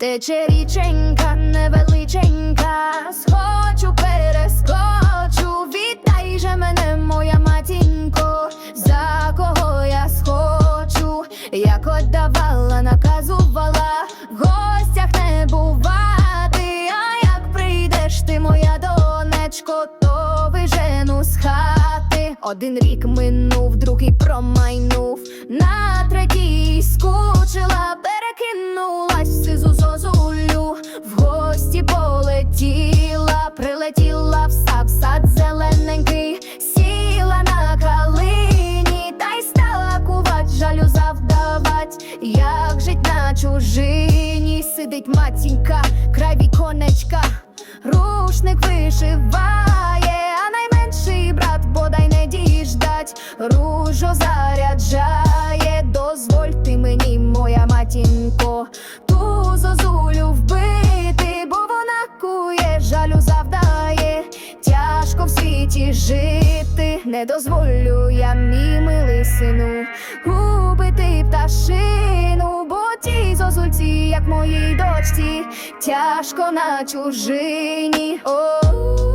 Тече річенька невеличенька, схочу, перескочу, віддай же мене, моя матінько, за кого я схочу, як отдавала, наказувала, в гостях не бувати, а як прийдеш ти, моя донечко, то вижену з хати. Один рік минув, другий промайнув, на третій скучила, як жить на чужині, сидить матінька, край віконечка, рушник вишиває, а найменший брат бодай не діждать, ружо заряджає, дозвольте мені, моя матінко, ту зозулю вбити, бо вона кує, жалю завдає, тяжко в світі жити, не дозволю я, зозульці, як моїй дочці, тяжко на чужині. О,